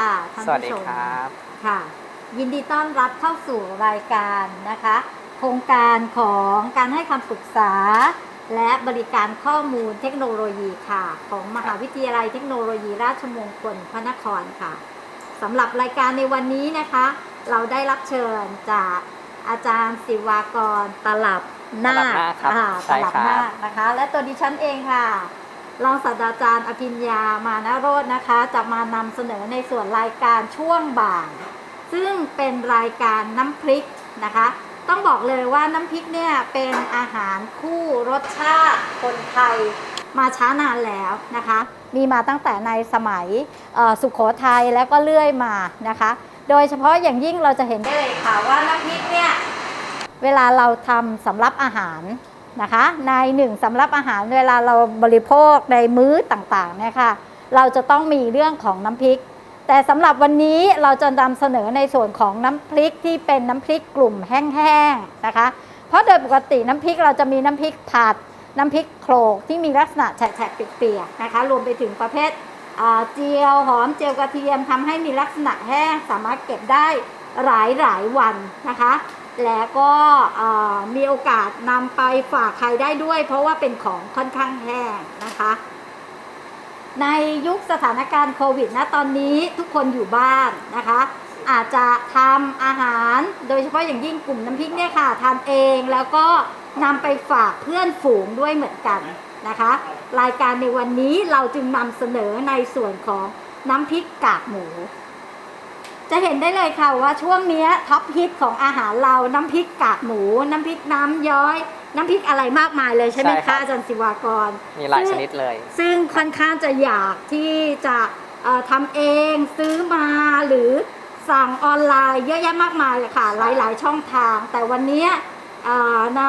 ค่ะท่านสวัสดีผู้ชมครับ ค่ะ ยินดีต้อนรับเข้าสู่รายการนะคะ โครงการของการให้คำปรึกษา และบริการข้อมูลเทคโนโลยีค่ะ ของมหาวิทยาลัยเทคโนโลยีราชมงคลพระนครค่ะสำหรับรายการในวันนี้นะคะ เราได้รับเชิญจากอาจารย์ศิวากรตลับนาตลับนาคครับอ่าใช่ตลับครับ นาคนะคะ และตัวดิฉันเองค่ะ รองศาสตราจารย์อภิญญามานโรจนะคะ จะมานำเสนอในส่วนรายการช่วงบ่ายซึ่งเป็นรายการน้ำพริกนะคะ ต้องบอกเลยว่าน้ำพริกเนี่ยเป็นอาหารคู่รสชาติคนไทยมาช้านานแล้วนะคะ มีมาตั้งแต่ในสมัยสุขโขทัยแล้วก็เลื่อยมานะคะ โดยเฉพาะอย่างยิ่งเราจะเห็นได้เลยค่ะว่าน้ำพริกเนี่ยเวลาเราทำสำรับอาหาร นะคะในหนึ่งสำรับอาหารเวลาเราบริโภคในมื้อต่างๆเนี่ยค่ะเราจะต้องมีเรื่องของน้ำพริก แต่สำหรับวันนี้เราจะนำเสนอในส่วนของน้ำพริกที่เป็นน้ำพริกกลุ่มแห้งๆนะคะ เพราะโดยปกติน้ำพริกเราจะมีน้ำพริกผัด น้ำพริกโขลกที่มีลักษณะแฉะๆเปียกๆนะคะ รวมไปถึงประเภทเจียวหอมเจียวกระเทียมทำให้มีลักษณะแห้งสามารถเก็บได้หลายหลายวันนะคะ แล้วก็มีโอกาสนำไปฝากใครได้ด้วย เพราะว่าเป็นของค่อนข้างแห้งนะคะ ในยุคสถานการณ์โควิดนะตอนนี้ทุกคนอยู่บ้านนะคะ อาจจะทำอาหาร โดยเฉพาะอย่างยิ่งกลุ่มน้ำพริกเนี่ยค่ะทานเองแล้วก็นำไปฝากเพื่อนฝูงด้วยเหมือนกันนะคะ รายการในวันนี้เราจึงนำเสนอในส่วนของน้ำพริกกากหมู จะเห็นได้เลยค่ะว่าช่วงเนี้ยท็อปฮิตของอาหารเราน้ำพริกกากหมู น้ำพริกน้ำย้อย น้ำพริกอะไรมากมายเลยใช่ไหมใช่ครัคะบ อาจารย์ศิวากร มีหลายชนิดเลย ซึ่งค่อนข้างจะอยากที่จะเอ่อทำเองซื้อมาหรือสั่งออนไลน์เยอะแยะมากมายเลยค่ะ หลายๆช่องทาง แต่วันนี้เอ่อใน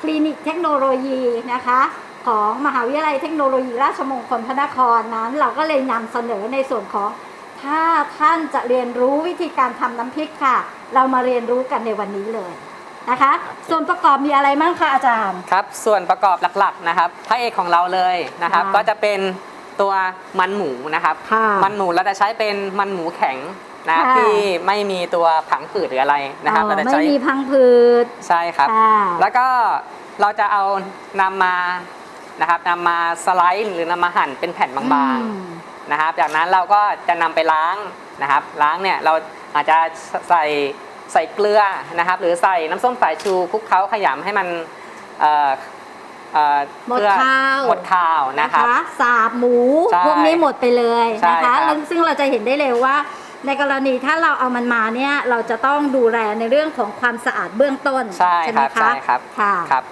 คลินิกเทคโนโลยีนะคะ ของมหาวิทยาลัยเทคโนโลยีราชมงคลพระนครนั้น เราก็เลยนำเสนอในส่วนของ ถ้าท่านจะเรียนรู้วิธีการทำน้ำพริกค่ะ เรามาเรียนรู้กันในวันนี้เลยนะคะ ส่วนประกอบมีอะไรบ้างคะอาจารย์ ครับ ส่วนประกอบหลักๆนะครับพระเอกของเราเลยนะครับ ค่ะก็จะเป็นตัวมันหมูนะครับ ค่ะมันหมูเราจะใช้เป็นมันหมูแข็งนะค่ะ ที่ไม่มีตัวผังผืดหรืออะไรนะครับอ๋อเราจะไม่ใช้มีพังผืดใช่ครับ ค่ะแล้วก็เราจะเอานำมานะครับนำมาสไลด์หรือนำมาหั่นเป็นแผ่นบางอืมๆ นะครับ จากนั้นเราก็จะนำไปล้างนะครับ ล้างเนี่ยเราอาจจะใส่ใส่เกลือนะครับ หรือใส่น้ำส้มสายชูคลุกเคล้าขยำให้มันเอ่อเอ่อหมดเพื่อข้าวหมดข้าวนะครับสาบหมูใช่พวกนี้หมดไปเลยใช่นะคะครับแล้วซึ่งเราจะเห็นได้เลยว่า ในกรณีถ้าเราเอามันมาเนี่ยเราจะต้องดูแลในเรื่องของความสะอาดเบื้องต้นใช่ไหคมรับคะใช่ครับค่ะครับ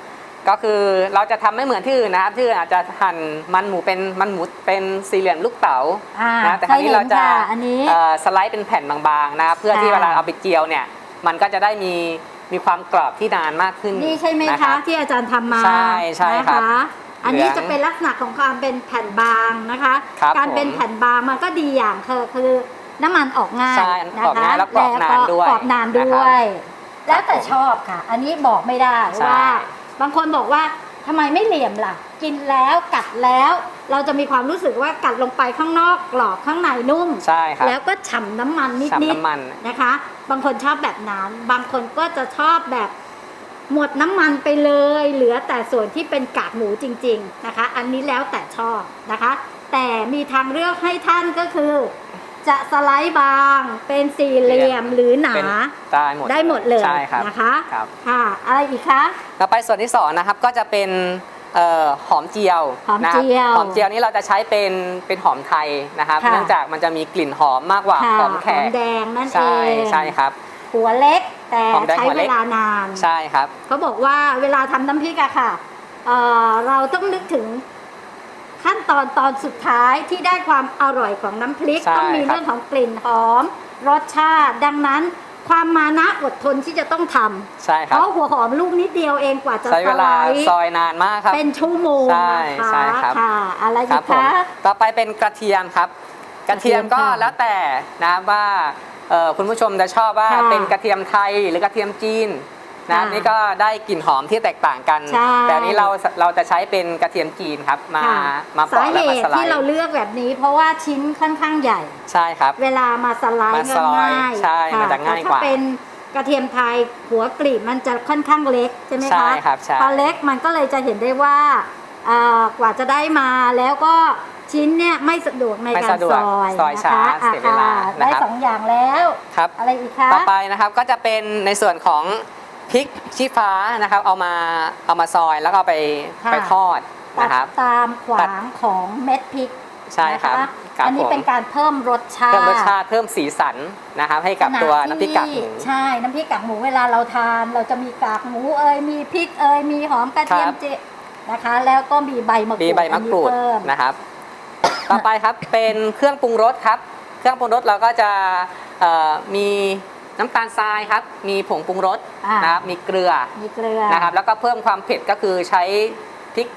ก็คือเราจะทำไม่เหมือนที่อื่นนะครับที่อื่นอาจจะหั่นมันหมูเป็นมันหมูเป็นสี่เหลี่ยมลูกเต๋าอ่านะแต่ครั้นี้เราจะเคยเห็นค่ะอันนี้เอ่อสไลด์เป็นแผ่นบางๆนะครับเพื่อที่ค่ะเวลาเอาไปเจียวเนี่ยมันก็จะได้มีมีความกรอบที่นานมากขึ้นนี่ใช่ไหมนคะรับที่อาจารย์ทำมาใช่ใช่ครับนะคะอันนี้เหลืองจะเป็นลักษณะของความเป็นแผ่นบางนะคะครับการเป็นผมแผ่นบางมันก็ดีอย่างคือคือน้ำมันออกง่ายใช่นะออกคะง่ายแล้วกรอบนานด้วยกรอบนานด้นะครัวบยแล้วแต่ชอบค่ะ อันนี้บอกไม่ได้ใช่ว่า บางคนบอกว่าทำไมไม่เหลี่ยมล่ะ กินแล้วกัดแล้ว เราจะมีความรู้สึกว่ากัดลงไปข้างนอกกรอบข้างในนุ่มใช่ครับแล้วก็ฉ่ำน้ำมันนิดฉ่ำๆน้ำมันนะคะ บางคนชอบแบบนั้น บางคนก็จะชอบแบบหมดน้ำมันไปเลย เหลือแต่ส่วนที่เป็นกากหมูจริง ๆนะคะ อันนี้แล้วแต่ชอบนะคะ แต่มีทางเลือกให้ท่านก็คือ จะสไลด์บางเป็นสี่เหลี่ยมหรือหนาเป็นได้หมดได้หมดเลยใช่ครับนะคะครับ ค่ะ อะไรอีกคะ ต่อไปส่วนที่สองนะครับก็จะเป็นเอ่อหอมเจียวหอมนะครับเจียวหอมเจียวนี้เราจะใช้เป็นเป็นหอมไทยนะครับ ค่ะ เนื่องจากมันจะมีกลิ่นหอมมากกว่าค่ะหอมแขกแดงนั่นเอใช่งใช่ครับ หัวเล็กแต่หอมแดงใช้หัวเวเล็ก ลานาน ใช่ครับ เขาบอกว่าเวลาทำน้ำพริกอะค่ะเอ่อเราต้องนึกถึง ขั้นตอนตอนสุดท้ายที่ได้ความอร่อยของน้ำพริก ใช่ต้องมีครับ เรื่องของกลิ่นหอม รสชาติ ดังนั้น ความมานะอดทนที่จะต้องทำใช่คเพรับ ราะหัวหอมลูกนิดเดียวเองกว่าจะใช้สเวไลลาด์ซอยนานมากครับ เป็นชั่วโมงใช่นะคะใช่ครับ ค่ะ อะไรคอีรับกผม คะ ต่อไปเป็นกระเทียมครับ กระเทียมก็กระเทียมค่ะแล้วแต่นะครับว่าเอ่อคุณผู้ชมจะชอบว่าค่ะเป็นกระเทียมไทยหรือกระเทียมจีน นะค่ะนี่ก็ได้กลิ่นหอมที่แตกต่างกัน ใช่ แต่อันนี้เราเราจะใช้เป็นกระเทียมจีนครับมาค่ะมาสาเปาะเหแล้วมาตุสไลที่เราด์เลือกแบบนี้ เพราะว่าชิ้นค่อนข้างใหญ่ ใช่ครับ เวลามาสไลด์มาก็ซอยง่ายใช่ค่มันจะง่ายกว่าแต่ถ้เป็นกระเทียมไทยหัวกลีบมันจะค่อนข้างเล็กใช่ไหมคะใช่ครับใช่ พอเล็กมันก็เลยจะเห็นได้ว่าเอ่อกว่าจะได้มาแล้วก็ชิ้นเนี่ยไม่สะดวกในไม่การสะดวซกอยซอยนะช้าคะเสียเวลาอะนะได้ครับสองอย่างแล้ว ครับ อะไรอีกคะ ต่อไปนะครับก็จะเป็นในส่วนของ พริกชี้ฟ้านะครับ เอามาเอามาซอยแล้วก็เอาไปค่ะ ไปทอดตันะครับดตามขวางของเม็ดพริกใช่ครับนะคะครับอันนี้ผม เป็นการเพิ่มรสชาติเพิ่มรสชาติเพิ่มสีสันนะครับ ให้กับตัวน้ำพริกกากหมู ใช่ น้ำพริกกากหมูเวลาเราทาน เราจะมีกากหมูเอ่ยมีพริกเอ่ยมีหอมกระเทียมครับ เจนะคะ แล้วก็มีใบมะกรูดมีใบมะกรูดอันนี้เพิ่ม นะครับ ต่อไปครับเป็นเครื่องปรุงรสครับ เครื่องปรุงรสเราก็จะเอ่อมี น้ำตาลทรายครับ มีผงปรุงรสอ่าน นะครับ มีเกลือมีเกลือนะครับ แล้วก็เพิ่มความเผ็ดก็คือใช้พริก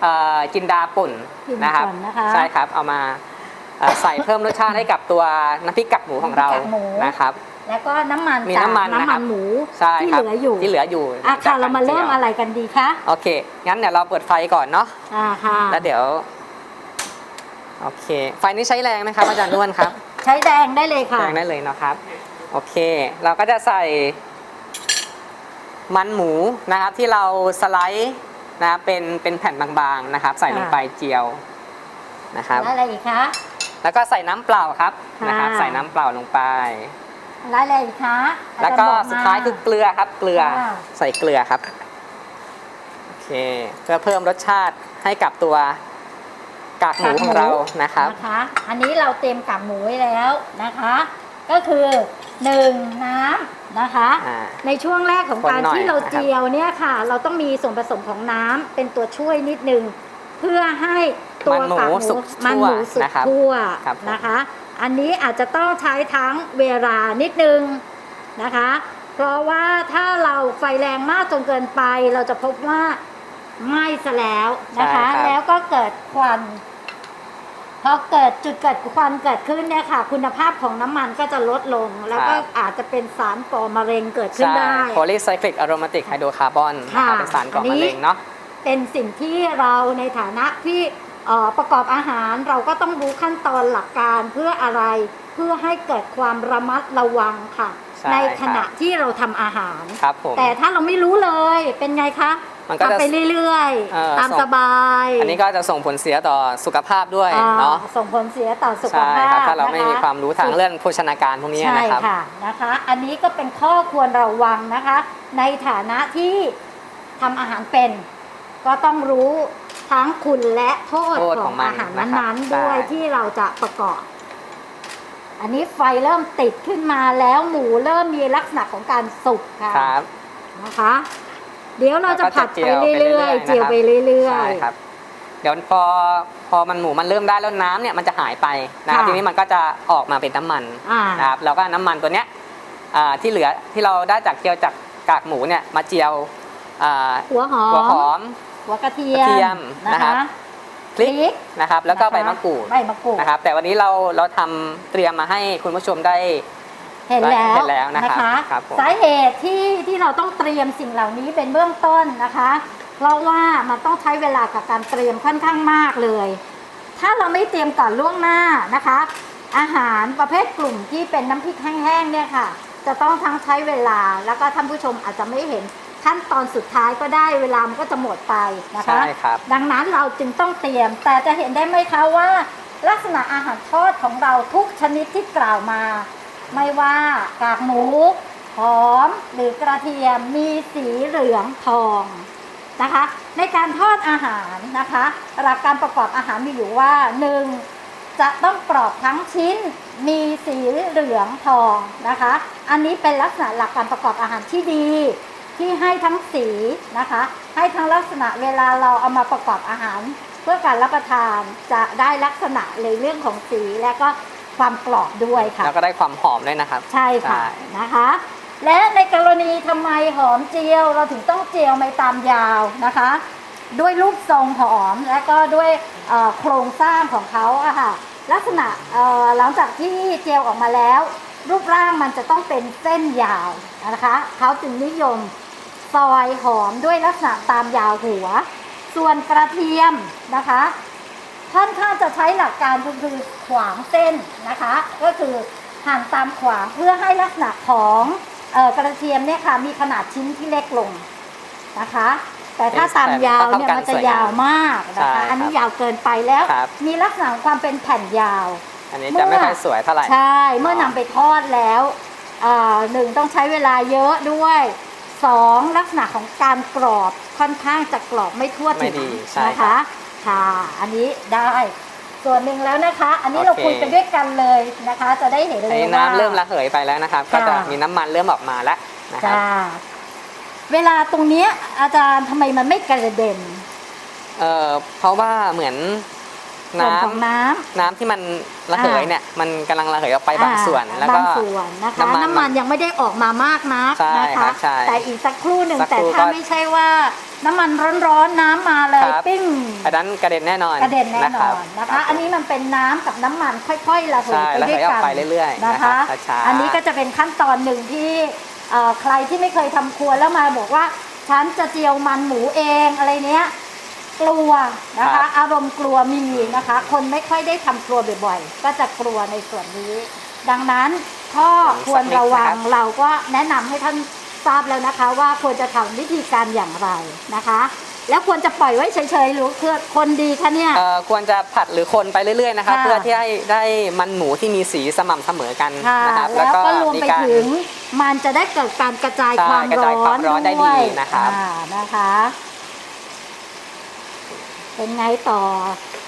เอ่อจินดาป่นพิมพ์นะครับ ก่อนนะคะ ใช่ครับ เอามาเอ่อใส่เพิ่มรสชาติให้กับตัวน้ำพริกกักหมูของเราน้ำพริกกากหมู นะครับ แล้วก็น้ำมันมีจากน้ำมันน้ำนะครัมับนหมูใช่ที่ครับเหลืออยู่ที่เหลืออยู่อะจค่ะกเรามาเริ่มจียวอะไรกันดีคะโอเค งั้นเดี๋ยวเราเปิดไฟก่อนเนาะ อ่าค่ะแล้วเดี๋ยว โอเค ไฟนี้ใช้แรงไหมครับอาจารย์นวลครับ ใช้แดงได้เลยค่ะ แรงได้เลยเนาะครับ โอเค เราก็จะใส่มันหมูนะครับที่เราสไลด์นะครับเป็นเป็นแผ่นบางๆนะครับ ใส่ลงไปเจียวนะครับแล้วอะไรอีกคะ แล้วก็ใส่น้ำเปล่าครับนะครับค่ะใส่น้ำเปล่าลงไปแล้วอะไรอีกคะ แล้วก็อจรบมสุดท้ายคือเกลือครับ เกลือค่ะใส่เกลือครับโอเคเพื่อเพิ่มรสชาติให้กับตัวกากหมูของเรานะครับนะคะ อันนี้เราเตรียมกากหมูไว้แล้วนะคะ ก็คือหนึ่งน้ำนะคะ อ่า ในช่วงแรกของการคนหน่อยที่เรานะครับ เจียวเนี่ยค่ะ เราต้องมีส่วนผสมของน้ำเป็นตัวช่วยนิดนึงเพื่อให้ตัวมันหมูกากหมูสุกมันหมูสุกนะครับ ทั่วครับผม นะคะ อันนี้อาจจะต้องใช้ทั้งเวลานิดนึงนะคะ เพราะว่าถ้าเราไฟแรงมากจนเกินไป เราจะพบว่าไหม้ซะแล้วนะคะ ใช่ครับ แล้วก็เกิดควัน พอเกิดจุดเกิดควันเกิดขึ้นเนี่ยค่ะ คุณภาพของน้ำมันก็จะลดลง แล้วก็อาจจะเป็นสารก่อมะเร็งเกิดขึ้นใช่ได้ โพลีไซคลิกอะโรมาติกไฮโดรคาร์บอนนะคค่ะรับเป็นสารก่ออันนี้มะเร็งเนาะเป็นสิ่งที่เราในฐานะที่เอ่อประกอบอาหารเราก็ต้องรู้ขั้นตอนหลักการเพื่ออะไร เพื่อให้เกิดความระมัดระวังค่ะใช่ในครับขณะที่เราทำอาหารครับผมแต่ถ้าเราไม่รู้เลยเป็นไงคะ มันก็จะทำไปเรื่อยเอ่อๆ ตามส่ง สบายอันนี้ก็จะส่งผลเสียต่อสุขภาพด้วยอ่าเนาะส่งผลเสียต่อสุขใช่ภาพครับถ้าเราไม่นะคะมีความรู้ทางเรื่องโภชนาการพวกนี้ใช่นะครับ ค่ะนะคะ อันนี้ก็เป็นข้อควรระวังนะคะ ในฐานะที่ทำอาหารเป็น ก็ต้องรู้ทั้งคุณและโทษโทษขขอองงมันอาหารนะครับนั้นๆด้วยใช่ ที่เราจะประกอบ อันนี้ไฟเริ่มติดขึ้นมาแล้วหมูเริ่มมีลักษณะของการสุกค่ะ ครับ นะคะ เดี๋ยวเราจะผัดไปแล้วก็จะเจียวไปเรื่เรื่ออยยๆๆเจียวนะครับไปเรื่อยใช่ครับเดี๋ยวพอพอมันหมูมันเริ่มได้แล้วน้ำเนี่ยมันจะหายไปนะครับค่ะทีนี้มันก็จะออกมาเป็นน้ำมันๆอ่านะครับเราก็น้ำมันตัวเนี้ยอ่าที่เหลือที่เราได้จากเจียวจากกากหมูเนี่ยมาเจียวอ่าหัวหอหัวหมอมหัวกระเทีกระเทียมนะนะครัคะบพริกนะครับแล้วก็นะคะใบมะกรูดใบมะกรูดนะครับแต่วันนี้เราเราทำเตรียมมาให้คุณผู้ชมได้ เห็นแล้วเห็นแล้วนะครับครับผม สาเหตุที่ที่เราต้องเตรียมสิ่งเหล่านี้เป็นเบื้องต้นนะคะ เพราะว่ามันต้องใช้เวลากับการเตรียมค่อนข้างมากเลย ถ้าเราไม่เตรียมก่อนล่วงหน้านะคะ อาหารประเภทกลุ่มที่เป็นน้ำพริกแห้งๆเนี่ยค่ะ จะต้องทั้งใช้เวลาแล้วก็ท่านผู้ชมอาจจะไม่เห็นขั้นตอนสุดท้ายก็ได้เวลามันก็จะหมดไปนะคะ ใช่ครับ ดังนั้นเราจึงต้องเตรียม แต่จะเห็นได้ไหมคะว่า ลักษณะอาหารทอดของเราทุกชนิดที่กล่าวมา ไม่ว่ากากหมูหอมหรือกระเทียมมีสีเหลืองทองนะคะ ในการทอดอาหารนะคะหลักการประกอบอาหารมีอยู่ว่าหนึ่งจะต้องกรอบทั้งชิ้นมีสีเหลืองทองนะคะ อันนี้เป็นลักษณะหลักการประกอบอาหารที่ดี ที่ให้ทั้งสีนะคะ ให้ทั้งลักษณะเวลาเราเอามาประกอบอาหาร เพื่อการรับประทานจะได้ลักษณะในเรื่องของสีและก็ ความกรอบด้วยค่ะ แล้วก็ได้ความหอมด้วยนะครับ ใช่ค่ะใช่นะคะ และในกรณีทำไมหอมเจียว เราถึงต้องเจียวไม่ตามยาวนะคะ ด้วยรูปทรงหอมและก็ด้วยเอ่อโครงสร้างของเขาอะค่ะลักษณะเอ่อหลังจากที่เจียวออกมาแล้ว รูปร่างมันจะต้องเป็นเส้นยาวนะคะเขาจึงนิยมซอยหอมด้วยลักษณะตามยาวหัว ส่วนกระเทียมนะคะ ค่อนข้างจะใช้หลักการก็คือขวางเส้นนะคะ ก็คือหั่นตามขวางเพื่อให้ลักษณะของเออกระเทียมเนี่ยค่ะมีขนาดชิ้นที่เล็กลงนะคะ แต่ถ้าตามยาวเนี่ยมันจะยาวมากนะคะอันนี้ยาวเกินไปแล้วครับมีลักษณะของความเป็นแผ่นยาว อันนี้จะไม่ค่อยสวยเท่าไหร่ใช่เมื่อนำไปทอดแล้วเอ่อหนึ่งต้องใช้เวลาเยอะด้วยสองลักษณะของการกรอบค่อนข้างจะกรอบไม่ทั่วไม่ถึงดีใช่นะครัคะบ ค่ะ อันนี้ได้ ส่วนหนึ่งแล้วนะคะ อันนี้เราโอเค คุยกันด้วยกันเลยนะคะ จะได้เห็นเลอันยนี้ว่า น้ำเริ่มระเหยไปแล้วนะครับ ก็จะค่ะมีน้ำมันเริ่มออกมาแล้วนะครับจ้าเวลาตรงเนี้ยอาจารย์ทำไมมันไม่กระเด็นเอ่อเพราะว่าเหมือนส่วนน้ำของน้ำ น้ำที่มันระเหยอ่าเนี่ยมันกำลังระเหยออกไปบางส่วนอ่าแล้วก็ บางส่วนนะคะน้ำมันน้ำมันยังไม่ได้ออกมามากนักใช่นะครัคะ บใช่แต่อีกสักครู่หนึ่งสักแต่ครู่ถ้าก็ไม่ใช่ว่า น้ำมันร้อนๆน้ำมาเลยครับ ปิ้งอันนั้นกระเด็นแน่นอนกระเด็นแน่นคอรับนนะคะอันนี้มันเป็นน้ำกับน้ำมันค่อยๆระเหยใช่ไประเหด้วยยออกักนไปเรื่อยๆนะนะคะครับช้าๆ อันนี้ก็จะเป็นขั้นตอนหนึ่งที่เอ่อใครที่ไม่เคยทำครัวแล้วมาบอกว่าฉันจะเจียวมันหมูเองอะไรเนี้ยกลัวนะคะ อารมณ์กลัวมีนะคะ คนไม่ค่อยได้ทำครัวบ่อยๆ ก็จะกลัวในส่วนนี้ ดังนั้นข้อควรระวังเราก็แนะนำให้ท่าน ทราบแล้วนะคะ ว่าควรจะทำวิธีการอย่างไรนะคะ แล้วควรจะปล่อยไว้เฉยๆหรือคือคนดีคะเนี่ยเอ่อควรจะผัดหรือคนไปเรื่อยๆนะครับค่ะเพื่อที่ให้ได้มันหมูที่มีสีสม่ำเสมอกันค่ะนะครับแล้วก็รวมไปการถึงมันจะได้เกิดการกระจายใช่ความกระร้จายคอวานมร้อนได้ดีวยนะครับอ่านะคะเป็นไงต่อ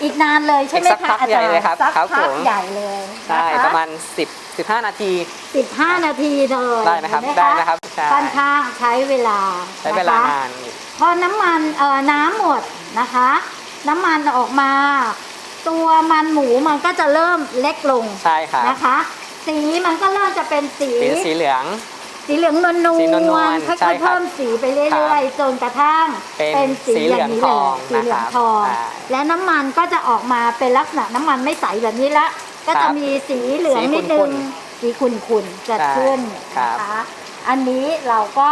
อีกนานเลยใช่ไหมอีกสักคะพักอาใหญ่จารย์เลยครับสักครับพักผมใหญ่เลยใช่นะคะประมาณ 10 15 นาทีสิบห้านาทีเลยได้ไหมครับเห็ได้นะครับใช่ ค่อนข้างใช้เวลาใช้เวลานะคะนานพอน้ำมันเอ่อน้ำหมดนะคะ น้ำมันออกมา ตัวมันหมูมันก็จะเริ่มเล็กลงใช่ครับนะคะ สีมันก็เริ่มจะเป็นสี สีสีเหลือง สีเหลืองนวลนสีนววลลๆค่ใช่อยครับๆเพิ่มสีไปเรื่อยๆจนกระทั่งเป็นสีสีอย่างนี้เหลืเลองยทองสีเหลืองนะครับทองอ่าและน้ำมันก็จะออกมาเป็นลักษณะน้ำมันไม่ใสแบบนี้ละ ก็ครัจะบมีสีเหลืองนิดนึสีขุ่งนสีขุ่นๆเกิดใช่ขึ้นครับนะคะอันนี้เราก็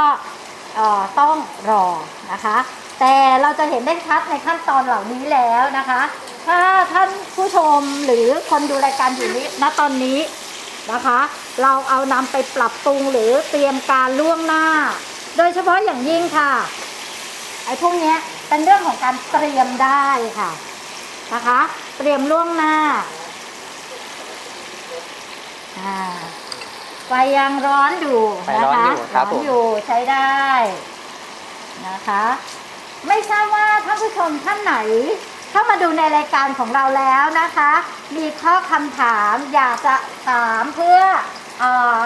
เอ่อต้องรอนะคะ แต่เราจะเห็นได้ชัดในขั้นตอนเหล่านี้แล้วนะคะ ถ้าท่านผู้ชมหรือคนดูรายการอยู่นี้ณตอนนี้นะคะ เราเอานำไปปรับปรุงหรือเตรียมการล่วงหน้า โดยเฉพาะอย่างยิ่งค่ะ ไอ้พวกเนี้ยเป็นเรื่องของการเตรียมได้ค่ะ นะคะ เตรียมล่วงหน้า อ่าไฟยังร้อนอยู่ไฟนะร้อนคะอยู่ครับร้อนผม อยู่ใช้ได้นะคะ ไม่ทราบว่าท่านผู้ชมท่านไหน เข้ามาดูในรายการของเราแล้วนะคะ มีข้อคำถามอยากจะถามเพื่อเออ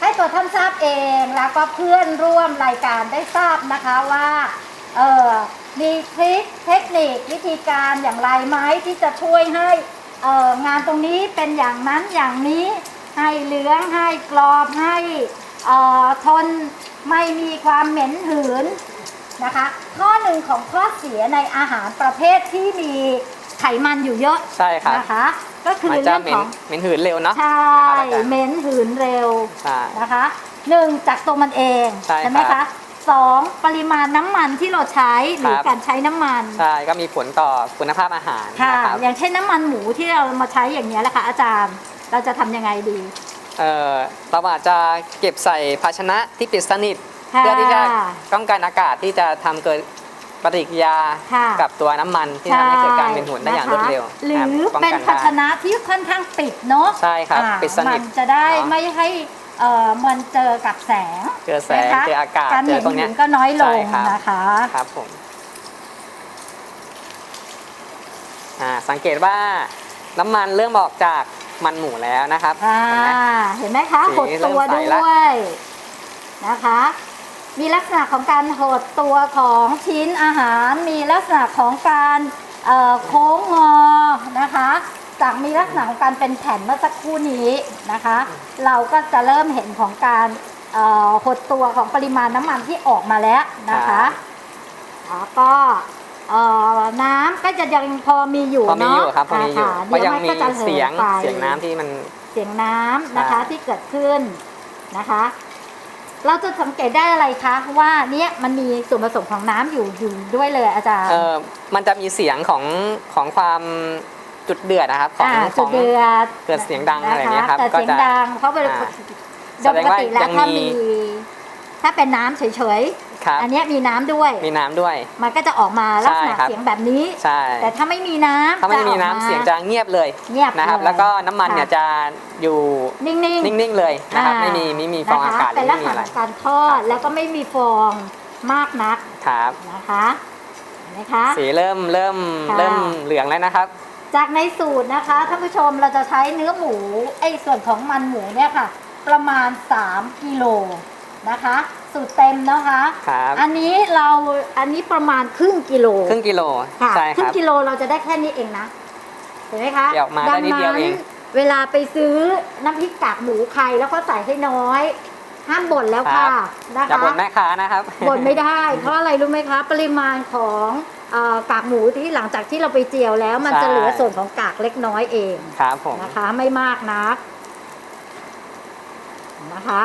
ให้ตัวท่านทราบเองแล้วก็เพื่อนร่วมรายการได้ทราบนะคะว่าเออมีทริคเทคนิควิธีการอย่างไรไหมที่จะช่วยให้ เอองานตรงนี้เป็นอย่างนั้นอย่างนี้ให้เหลืองให้กรอบให้เอ่อทนไม่มีความเหม็นหืนนะคะ ข้อหนึ่งของข้อเสียในอาหารประเภทที่มีไขมันอยู่เยอะใช่ครับนะคะ ก็คือมันจะเรื่องเหม็ขนองเหม็นหืนเร็วเนาะใช่นะครับอาจารย์เหม็นหืนเร็วใช่นะคะหนึ่งจากตัวมันเองใช่ไหมครัคะ บสองปริมาณน้ำมันที่เราใช้หรือครับ การใช้น้ำมัน ใช่ก็มีผลต่อคุณภาพอาหารค่ะ นะครับอย่างเช่นน้ำมันหมูที่เรามาใช้อย่างนี้ยแหละค่ะอาจารย์ เราจะทำยังไงดี เอ่อเราอาจจะเก็บใส่ภาชนะที่ปิดสนิท ค่ะเพื่อที่จะป้องกันอากาศที่จะทำเกิดปฏิกิริยาค่ะ กับตัวน้ำมันที่ทำให้เกิดการเป็นหุ่นได้อย่างรวดเร็วหรืคอบป้งเป็นกันภาชได้ นะที่ค่อนข้างปิดเนาะใช่ครับอ่าปิดสนิทมันจะได้เนอะไม่ให้ เอ่อมันเจอกับแสงเจอแสงนะคะเจออากาศการเจเห็อนพวกเนี้หิย นก็น้อยลใช่งครับ นะคะ ครับผมอ่าสังเกตว่าน้ำมันเริ่มออกจากมันหมูแล้วนะครับอ่า เห็นไหม เห็นไหมคะสีหดตัวเริ่มใสด้ละ วยนะคะ มีลักษณะของการหดตัวของชิ้นอาหาร มีลักษณะของการเอ่อโค้งงอนะคะ จากมีลักษณะของการเป็นแผ่นเมื่อสักครู่นี้นะคะ เราก็จะเริ่มเห็นของการเอ่อหดตัวของปริมาณน้ำมันที่ออกมาแล้วนะคะแล้วก็เอ่อน้ำก็จะยังพอมีอยู่พอมีเนาะอยู่ครับพอมีอยู่ค่ะเพราะยังมีดี๋วมันก็จะหเสียงไปเสียงน้ำที่มันเสียงน้ำนะคะอ่าที่เกิดขึ้นนะคะ เราจะสังเกตได้อะไรคะว่าเนี่ยมันมีส่วนผสมของน้ำอยู่อยู่ด้วยเลยอาจารย์เออมันจะมีเสียงของของความ จุดเดือดนะครับของอ่าขจุอดงเดือดเกิดเสียงดังอะไรอย่างเงี้ยครับแต่ก็เสียงจะ ดังเพราะเป็นอ่าโดยปกติแล้วแสดงว่ายังถ้ามี มี ถ้าเป็นน้ำเฉยครับๆ อันเนี้ยมีน้ำด้วย มีน้ำด้วย มันก็จะออกมาลักษณะใช่ครับ เสียงแบบนี้ ใช่ แต่ถ้าไม่มีน้ำถ้าไม่มีจะออกน้ำเสียงจะเงียบเลยเงียบนะครับ เยแล้วก็น้ำมันเนี่ยค่ะจะอยู่นิ่งๆ นิ่งๆเลยนะครับ อ่าไม่มีไม่มีฟองนะอาคะกาศหเป็รืนอลัไม่กษมีณะอะไรของการทอดแล้วก็ไม่มีฟองมากนักครับ นะคะเห็นไหมคะ สีเริ่มเริ่มค่ะ เริ่มเหลืองแล้วนะครับ จากในสูตรนะคะท่านผู้ชมเราจะใช้เนื้อหมูไอ้ส่วนของมันหมูเนี่ยค่ะ ประมาณ 3กิโลนะคะ สูตรเต็มนะคะ ครับ อันนี้เราอันนี้ประมาณครึ่งกิโลครึ่งกิโลค่ะใช่คครึ่งรับ กิโลเราจะได้แค่นี้เองนะเห็นไหมคะเดี๋ยวมาได้นิดเดียวเอง เวลาไปซื้อน้ำพริกกากหมูใครแล้วก็ใส่ให้น้อย ห้ามบ่นแล้วค่ะนะอย่าคะ บ่นแม่ค้านะครับ บ่นไม่ได้ เพราะอะไรรู้ไหมคะ ปริมาณของ เอ่อกากหมูที่หลังจากที่เราไปเจียวแล้ว มันใช่จะเหลือส่วนของกากเล็กน้อยเองครับผม นะคะไม่มากนักนะคะ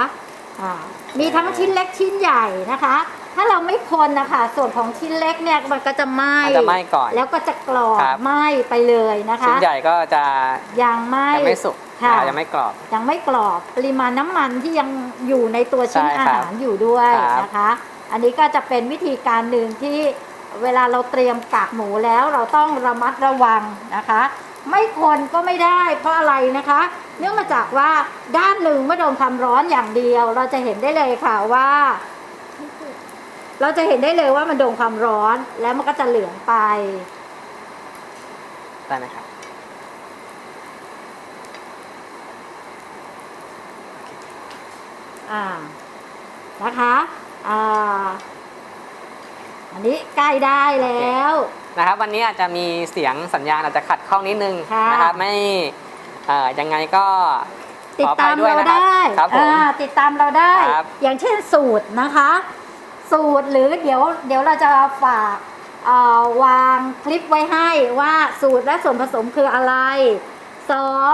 อ่ามีทั้งชิ้นเล็กชิ้นใหญ่นะคะ ถ้าเราไม่คนนะคะ ส่วนของชิ้นเล็กเนี่ยมันก็จะไหม้มันจะไหม้ก่อน แล้วก็จะกรอบครับ ไหม้ไปเลยนะคะชิ้นใหญ่ก็จะยังไม่ยังไม่สุกค่ะ อ่ายังไม่กรอบ ยังไม่กรอบปริมาณน้ำมันที่ยังอยู่ในตัวชิ้นใช่อาครับหารอยู่ด้วยครับ นะคะ อันนี้ก็จะเป็นวิธีการหนึ่งที่ เวลาเราเตรียมกากหมูแล้วเราต้องระมัดระวังนะคะ ไม่คนก็ไม่ได้เพราะอะไรนะคะ เนื่องมาจากว่าด้านหนึ่งเมื่อโดนความร้อนอย่างเดียว เราจะเห็นได้เลยค่ะว่า เราจะเห็นได้เลยว่ามันโดนความร้อนแล้วมันก็จะเหลืองไปได้ไหมครับอ่านะคะอ่า อันนี้ใกล้ได้แล้ว นะครับ วันนี้อาจจะมีเสียงสัญญาณอาจจะขัดข้องนิดนึงค่ะ นะครับไม่เอ่อยังไงก็ติดตามขออภัยด้วยเรานะครับได้ครับผม อ่าติดตามเราได้ ครับ อย่างเช่นสูตรนะคะ สูตรหรือเดี๋ยวเดี๋ยวเราจะฝากเอ่อวางคลิปไว้ให้ว่าสูตรและส่วนผสมคืออะไรสอง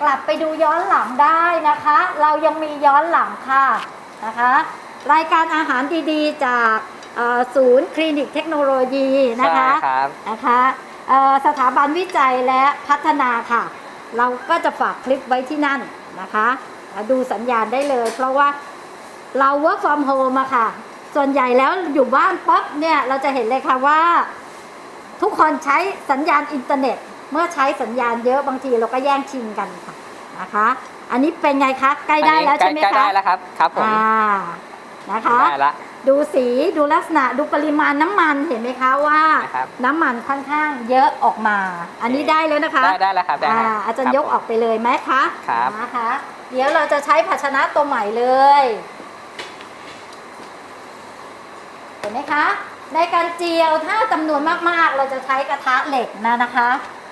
กลับไปดูย้อนหลังได้นะคะ เรายังมีย้อนหลังค่ะนะคะ รายการอาหารดีๆจาก เอ่อศูนย์คลินิกเทคโนโลยีนะคะใช่ครับ นะคะเอ่อสถาบันวิจัยและพัฒนาค่ะ เราก็จะฝากคลิปไว้ที่นั่นนะคะดูสัญญาณได้เลย เพราะว่าเรา work from home อะค่ะ ส่วนใหญ่แล้วอยู่บ้านป๊อปเนี่ยเราจะเห็นเลยค่ะว่า ทุกคนใช้สัญญาณอินเทอร์เน็ต เมื่อใช้สัญญาณเยอะบางทีเราก็แย่งชิงกันค่ะนะคะ อันนี้เป็นไงคะใกล้ได้แล้วใช่ไหมใกล้คะได้แล้วครับ ครับผมอ่านะคะ ได้ละ ดูสีดูลักษณะดูปริมาณน้ำมันเห็นไหมคะว่า นะครับ น้ำมันค่อนข้างเยอะออกมา อันนี้ได้แล้วนะคะได้ได้แล้วครับได้อ่าครับอาจารย์ยกออกไปเลยไหมคะครับ นะคะ เดี๋ยวเราจะใช้ภาชนะตัวใหม่เลย เห็นไหมคะ ในการเจียวถ้าจำนวนมากๆ เราจะใช้กระทะเหล็กนะนะคะ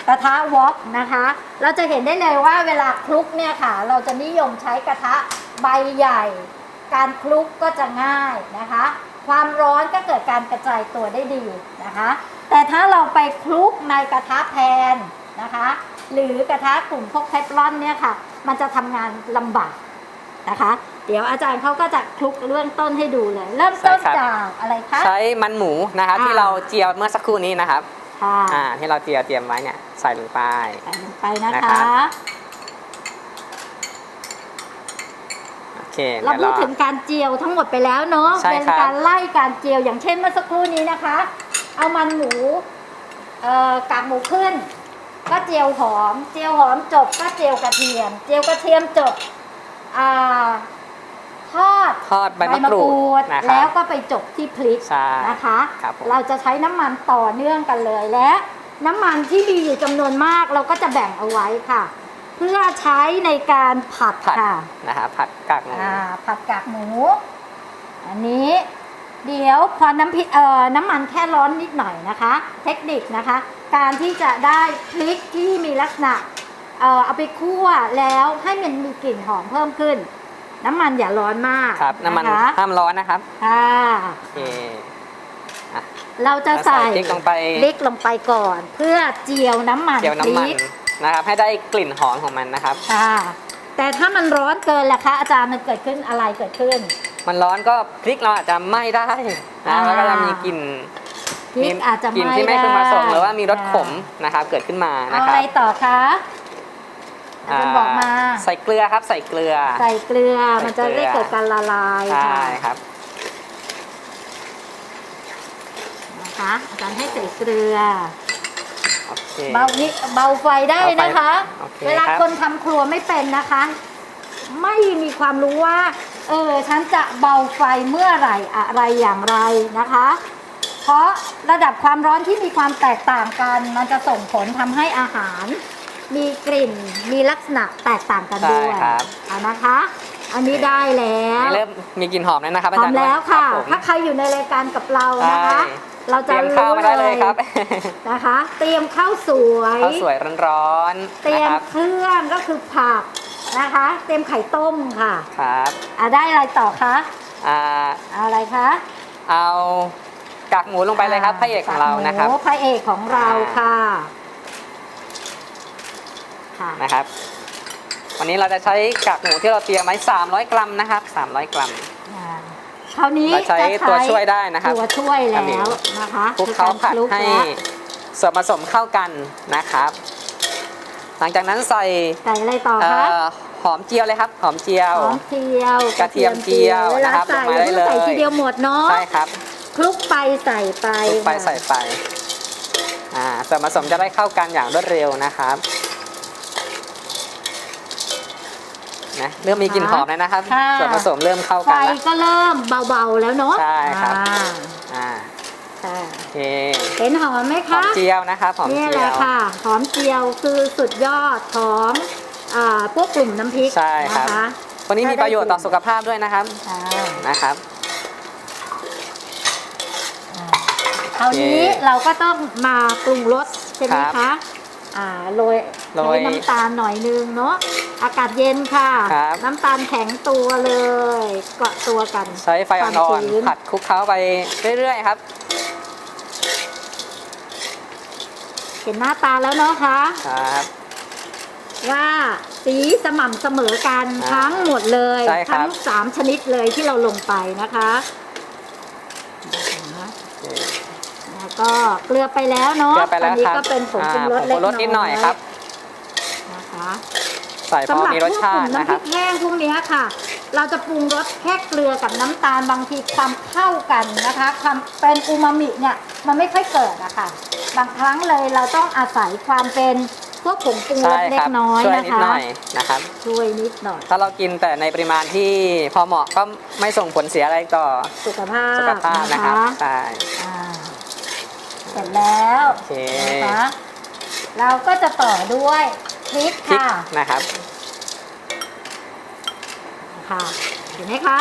กระทะวอกนะคะ เราจะเห็นได้เลยว่าเวลาคลุกเนี่ยค่ะ เราจะนิยมใช้กระทะใบใหญ่ การคลุกก็จะง่ายนะคะ ความร้อนก็เกิดการกระจายตัวได้ดีนะคะ แต่ถ้าเราไปคลุกในกระทะแพนนะคะ หรือกระทะกลุ่มพวกเทฟลอนเนี่ยค่ะ มันจะทำงานลำบากนะคะ เดี๋ยวอาจารย์เขาก็จะคลุกเรื่องต้นให้ดูเลย เริ่มต้นใช่ครับ จากอะไรคะ ใช้มันหมูนะครับอ่า ที่เราเจียวเมื่อสักครู่นี้นะครับค่ะอ่าที่เราเจียวเตรียมไว้เนี่ยใส่ลงไป ใส่ลงไปนะนะครัคะ บ โอ เคเราเดี๋ยวพูดถึงการเจียวทั้งหมดไปแล้วเนาะ ใช่เป็นครับ การไล่การเจียวอย่างเช่นเมื่อสักครู่นี้นะคะ เอามันหมูเอ่อกากหมูขึ้น ก็เจียวหอม เจียวหอมจบก็เจียวกระเทียม เจียวกระเทียมจบอ่าทอด ทอดใบมะกรูดนะคแล้รัวบก็ไปจบที่พริกใช่นะคะ ครับผม เราจะใช้น้ำมันต่อเนื่องกันเลยและ น้ำมันที่มีอยู่จำนวนมากเราก็จะแบ่งเอาไว้ค่ะ เพื่อใช้ในการผัดผัดค่ะนะครับผัดกากหมูอ่าผัดกากหมู อันนี้ เดี๋ยวพอน้ำพริกเอ่อน้ำมันแค่ร้อนนิดหน่อยนะคะ เทคนิคนะคะ การที่จะได้พริกที่มีลักษณะเอ่อเอาไปคั่วแล้วให้มันมีกลิ่นหอมเพิ่มขึ้น น้ำมันอย่าร้อนมากครับน้ำมันนะคะห้ามร้อนนะครับค่ะโอเคเราจะใส่พริกลงไปพริกลงไปก่อน เพื่อเจียวน้ำมันเจียวน้ำมันพริก นะครับ ให้ได้กลิ่นหอมของมันนะครับ ค่ะ แต่ถ้ามันร้อนเกินล่ะคะอาจารย์มันเกิดขึ้นอะไรเกิดขึ้น มันร้อนก็พริกเราอาจจะไหม้ได้นะอ่า แล้วก็จะมีกลิ่นพริกอาจจะกลิ่นไม่ที่ไม่พึงประสงค์หรือว่ามีรสขมอ่นะครับ เกิดขึ้นมาาเอานะคอะรับไรต่อคะอาจารย์บอกมา ใส่เกลือครับใส่เกลือ ใส่เกลือใส่มันจะได้เกลือเกิดการละลายใช่ค่ะครับ นะคะอาจารย์ให้ใส่เกลือ โอเค เบานิเบาไฟได้นะคะโอเคเวลาครับ คนทำครัวไม่เป็นนะคะ ไม่มีความรู้ว่า เออฉันจะเบาไฟเมื่อไหร่อะไรอย่างไรนะคะ เพราะระดับความร้อนที่มีความแตกต่างกัน มันจะส่งผลทำให้อาหาร มีกลิ่นมีลักษณะแตกต่างกันด้วยใช่ครับ เอานะคะ อันนี้ได้แล้ว นี่เริ่มมีกลิ่นหอมแล้วนะครับอาพร้จาอรมย์แล้วค่ะ รับผม ถ้าใครอยู่ในรายการกับเรานะคะ ใช่ เราเตจะรียมข้าวรู้มาได้เลยครับนะคะ เตรียมข้าวสวย ข้าวสวยร้อนๆเตรีนะยคมรับเครื่องก็คือผักนะคะ เตรียมไข่ต้มค่ะครับอะได้อะไรต่อคะอ่าเอาอะไรคะเอากากหมูลงไปเลยครับพระเอกของเรานะครับกหมูพระเอกของเราค่ะค่ะนะครับ วันนี้เราจะใช้กากหมูที่เราเตรียมไว้ 300 กรัมนะครับ 300 กรัม อ่า คราวนี้เราใช้จะตัวช่วยได้นะครับตัวช่วยอัแล้นนี้วนะคะคลุกคือเขาการผัดคลุกให้แล้วส่วนผสมเข้ากันนะครับ หลังจากนั้นใส่ใส่อะไรต่อเอ่คะอหอมเจียวเลยครับหอมเจียวหอมเจียวกระเทียมเจียวเวลานะครับใส่ลงมาได้เพิ่งใส่เลยทีเดียวหมดเนาะใช่ครับคลุกไปใส่ไปคลุกไปค่ะใส่ไปอ่าส่วนผสมจะได้เข้ากันอย่างรวดเร็วนะครับ นะเริ่มมีกลิ่นหอมแล้วนะครับ ค่ะ ส่วนผสมเริ่มเข้าไฟกันแล้ว ก็เริ่มเบาๆแล้วเนาะใช่ครับ อ่าอ่าค่ะโอเคเห็นหอมไหมหอคะมเจียวนะครับหอมนี่เจีแหยละว ค่ะ หอมเจียวคือสุดยอดของอ่าพวกกลุ่มน้ำพริกใช่ครับ นะคะวันนี้มีประโยชน์ต่อสุขภาพด้วยนะครับอ่านะครับอ่าคราวนี้โอเคเราก็ต้องมาปรุงรสใช่ไหมครัคะบ อ่าโรยโรยใช้น้ำตาลหน่อยนึงเนาะอากาศเย็นค่ะ ครับ น้ำตาลแข็งตัวเลย เกาะตัวกัน ใช้ไฟควาอ่มอนชื้น ๆผัดคลุกเคล้าไปเรื่อยๆครับ เห็นหน้าตาแล้วเนาะคะครับ ว่าสีสม่ำเสมอกันอ่าทั้งหมดเลย ใช่ครับ ทั้งสามชนิดเลยที่เราลงไปนะคะโอเค แล้วก็เกลือไปแล้วเนาะเกลือไปแล้วอันนี้ครับก็เป็นผงปรุงรสอ่าผงปเล็รุกงรสนิดหน่อยครับ นะคะใส่พอสำหรับมีพรวสกชากลุ่ติมนะน้ำคพรัริบ กแห้งพวกเนี้ยค่ะ เราจะปรุงรสแค่เกลือกับน้ำตาลบางทีความเข้ากันนะคะ ความเป็นอูมามิเนี่ยมันไม่ค่อยเกิดอะค่ะ บางครั้งเลยเราต้องอาศัยความเป็นพวกผงปรุงรใช่สเล็ครักน้อยช่วยนะนิดคะหน่อยนะครับ ช่วยนิดหน่อยถ้าเรากินแต่ในปริมาณที่พอเหมาะก็ไม่ส่งผลเสียอะไรต่อสุขภาพสุขภาพนะครับใช่ อ่า เสร็จแล้วโอเคนะคะเราก็จะต่อด้วยพริกพริกค่ะนะครับค่ะเห็นไหมคะ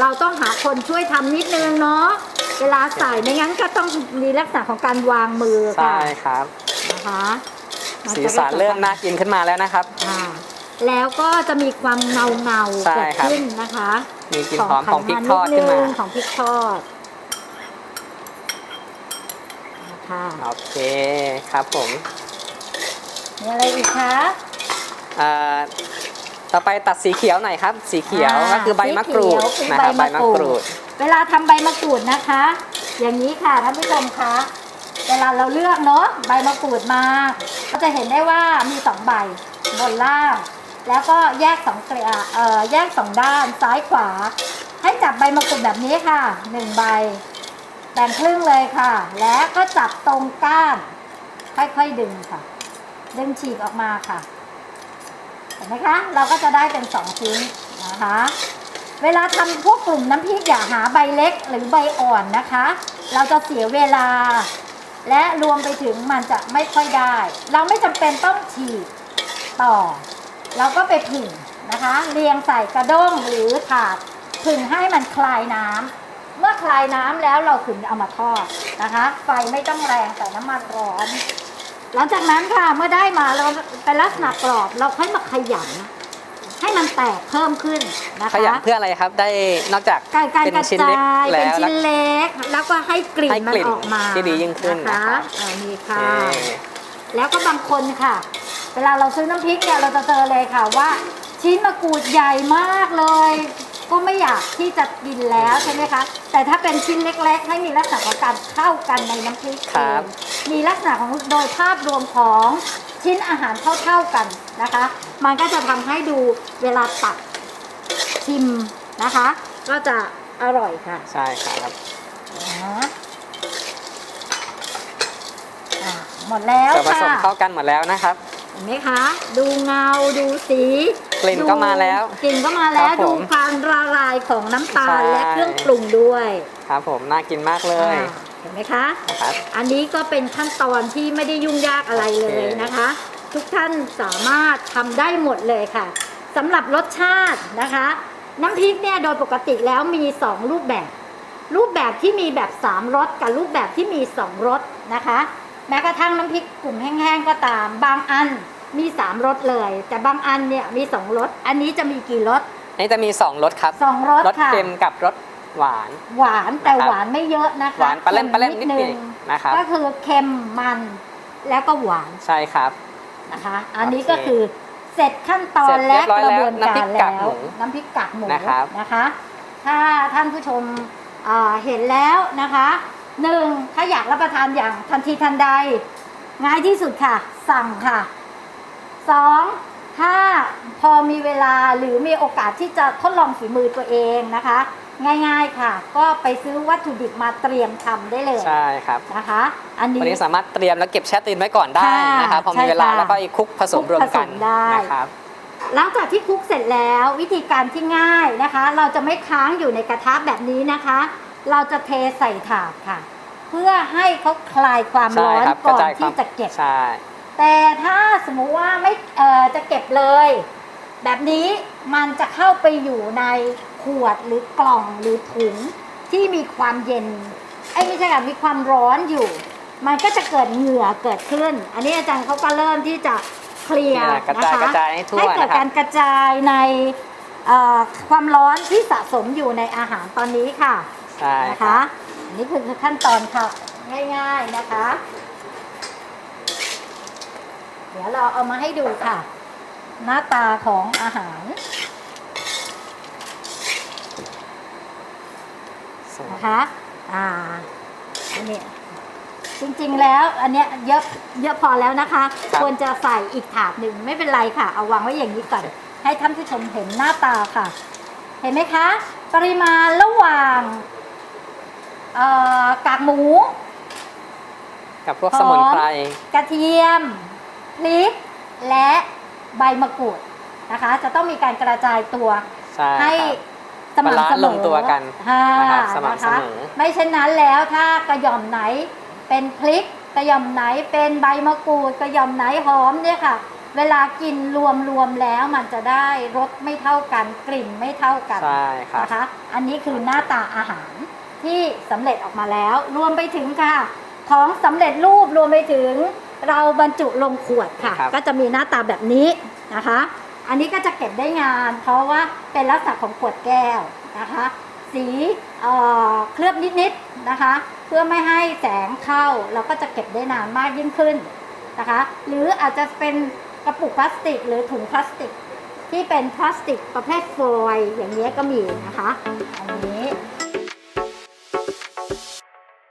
เราต้องหาคนช่วยทำนิดนึงเนาะเวลาใส่ไม่งั้นก็ต้องมีลักษณะของการวางมือใช่ค่ะครับ นะคะมันสีจะสันเริ่มน่ากินขึ้นมาแล้วนะครับ อ่าแล้วก็จะมีความเงาเงาๆใช่เกิดครับ ขึ้นนะคะมีกลิ่นหอมของพริกไขทอดขึ้นมาดงของพริกทอดนะ คะโอเคครับผมมีอะไรอีกคะเอ่อต่อไปตัดสีเขียวหน่อยครับ สีเขียวอ่าก็คือใบมะกรูดสีเขียวคือนะครับใบใบมะมะกรูดกรูด เวลาทำใบมะกรูดนะคะ อย่างนี้ค่ะท่านผู้ชมคะเวลาเราเลือกเนาะใบมะกรูดมาก็จะเห็นได้ว่ามีสองใบบนล่าง แล้วก็แยกสองเกลียเอ่อแยกสองด้านซ้ายขวา ให้จับใบมะกรูดแบบนี้ค่ะหนึ่งใบ แบ่งครึ่งเลยค่ะ แล้วก็จับตรงก้าน ค่อยๆดึงค่ะ ดึงฉีกออกมาค่ะ เห็นไหมคะ เราก็จะได้เป็นสองชิ้นนะคะ เวลาทำพวกกลุ่มน้ำพริกอย่าหาใบเล็กหรือใบอ่อนนะคะ เราจะเสียเวลา และรวมไปถึงมันจะไม่ค่อยได้ เราไม่จำเป็นต้องฉีกต่อ เราก็ไปผึ่งนะคะ เรียงใส่กระด้งหรือถาดผึ่งให้มันคลายน้ำ เมื่อคลายน้ำแล้วเราถึงเอามาทอดนะคะ ไฟไม่ต้องแรงแต่น้ำมันร้อน หลังจากนั้นค่ะเมื่อได้มาเราเป็นลักษณะกรอบ เราค่อยมาขยำให้มันแตกเพิ่มขึ้นนะคะขยับเพื่ออะไรครับได้นอกจากการการเป็นกระชิ้นจาเล็กยเป็นแล้วชิ้นเล็ก แล้วก็ให้กลิ่นให้มันกลิ่นออกมาที่ดียิ่งขึ้นนะนะครัคะบอ่านี่โอค่ะเคแล้วก็บางคนค่ะ เวลาเราซื้อน้ำพริกเนี่ยเราจะเจอเลยค่ะว่า ชิ้นมะกรูดใหญ่มากเลย ก็ไม่อยากที่จะกินแล้วใช่ไหมคะ แต่ถ้าเป็นชิ้นเล็ก ๆ ให้มีลักษณะของการเข้ากันในน้ำพริกครับเองมีลักษณะของโดยภาพรวมของชิ้นอาหารเท่าๆกันนะคะ มันก็จะทำให้ดูเวลาตักชิมนะคะ ก็จะอร่อยค่ะ ใช่ครับ นะอะหมดแล้วจะผสมค่ะเข้ากันหมดแล้วนะครับ เห็นไหมคะ ดูเงาดูสี กลิ่นดูก็มาแล้วกลิ่นก็มาแล้ครัวบผมดูความละลายของน้ำตาลใช่ และเครื่องปรุงด้วยครับผมน่ากินมากเลยอ่าเห็นไหมคะ นะครับ อันนี้ก็เป็นขั้นตอนที่ไม่ได้ยุ่งยากอะไรเลยนะคะ ทุกท่านสามารถทำได้หมดเลยค่ะสำหรับรสชาตินะคะ น้ำพริกเนี่ยโดยปกติแล้วมี 2 รูปแบบ รูปแบบที่มีแบบ 3รสกับรูปแบบที่มี 2รสนะคะ แม้กระทั่งน้ำพริกกลุ่มแห้งๆก็ตาม บางอัน มี 3รสเลย แต่บางอันเนี่ยมี 2รสอันนี้จะมีกี่รสนี่จะมี 2รสครับสองรสรสค่ะเค็มกับรสหวาน หวานแต่นะครับหวานไม่เยอะนะคะหวานปลาเล่มปลาเล่มนิดค็นึงนะครับก็คือเค็มมันแล้วก็หวานใช่ครับนะคะ อันนี้โอเคก็คือเสร็จขั้นตอเสร็นจเรีและยบร้อยกระแล้วบวนน้ำพริการกกากแล้วหมูน้ำพริกกากหมูนะครับนะคะถ้าท่านผู้ชมอ่าเห็นแล้วนะคะหนึ่งถ้าอยากรับประทานอย่างทันทีทันใด ง่ายที่สุดค่ะ สั่งค่ะ สองถ้าพอมีเวลาหรือมีโอกาสที่จะทดลองฝีมือตัวเองนะคะ ง่ายๆค่ะ ก็ไปซื้อวัตถุดิบมาเตรียมทำได้เลยใช่ครับ นะคะ อันนี้ วันนี้สามารถเตรียมแล้วเก็บแช่ตู้เย็นไว้ก่อนได้ค่ะนะครับพอใช่มีเวลาค่ะแล้วก็คลุกผสมรวมกันคลุกผสมได้ นะครับ หลังจากที่คลุกเสร็จแล้ววิธีการที่ง่ายนะคะ เราจะไม่ค้างอยู่ในกระทะแบบนี้นะคะ เราจะเทใส่ถาดค่ะ เพื่อให้เขาคลายความใช่ร้อนครับก่อนกระจายความที่จะเก็บ ใช่ แต่ถ้าสมมุติว่าไม่เอ่อจะเก็บเลย แบบนี้มันจะเข้าไปอยู่ในขวดหรือกล่องหรือถุงที่มีความเย็นไอ้ยไม่ใช่ค่ะมีความร้อนอยู่ มันก็จะเกิดเหงื่อเกิดขึ้น อันนี้อาจารย์เขาก็เริ่มที่จะเคลียร์เนี่ยกระนะจายคะกระจายให้ทั่วให้เกิดนะครับการกระจายในเอ่อความร้อนที่สะสมอยู่ในอาหารตอนนี้ค่ะ ใช่นะครัคะบ อันนี้คือขั้นตอนค่ะ ง่ายๆนะคะ เดี๋ยวเราเอามาให้ดูค่ะ หน้าตาของอาหาร นะคะ อ่า อันนี้จริงๆ แล้วอันเนี้ยเยอะเยอะพอแล้วนะคะครับควรจะใส่อีกถาดหนึ่งไม่เป็นไรค่ะ เอาวางไว้อย่างนี้ก่อน ให้ท่านผู้ชมเห็นหน้าตาค่ะ เห็นไหมคะ ปริมาณระหว่างเอ่อกากหมู กับพวกสมุนไพรกระเทียม พริก และใบมะกรูดนะคะ จะต้องมีการกระจายตัวใช่ให้ครับ สม่ำเสบาลานซ์มลองตัวกันค่ะนะครับสม่ำเสมอ นะคะไม่เช่นนั้นแล้วถ้ากระหย่อมไหนเป็นพริกกระหย่อมไหนเป็นใบมะกรูดกระหย่อมไหนหอมเนี่ยค่ะ เวลากินรวมๆแล้วมันจะได้รสไม่เท่ากันกลิ่นไม่เท่ากันใช่ครับ นะคะ อันนี้คือหน้าตาอาหารที่สำเร็จออกมาแล้ว รวมไปถึงค่ะ ของสำเร็จรูปรวมไปถึง เราบรรจุลงขวดค่ะ ครับก็จะมีหน้าตาแบบนี้นะคะ อันนี้ก็จะเก็บได้งาน เพราะว่าเป็นลักษณะของขวดแก้วนะคะ สีเอ่อเคลือบนิดๆนะคะ เพื่อไม่ให้แสงเข้าเราก็จะเก็บได้นานมากยิ่งขึ้นนะคะ หรืออาจจะเป็นกระปุกพลาสติก หรือถุงพลาสติก ที่เป็นพลาสติกประเภทโฟอยล์อย่างนี้ยก็มีนะคะ อันนี้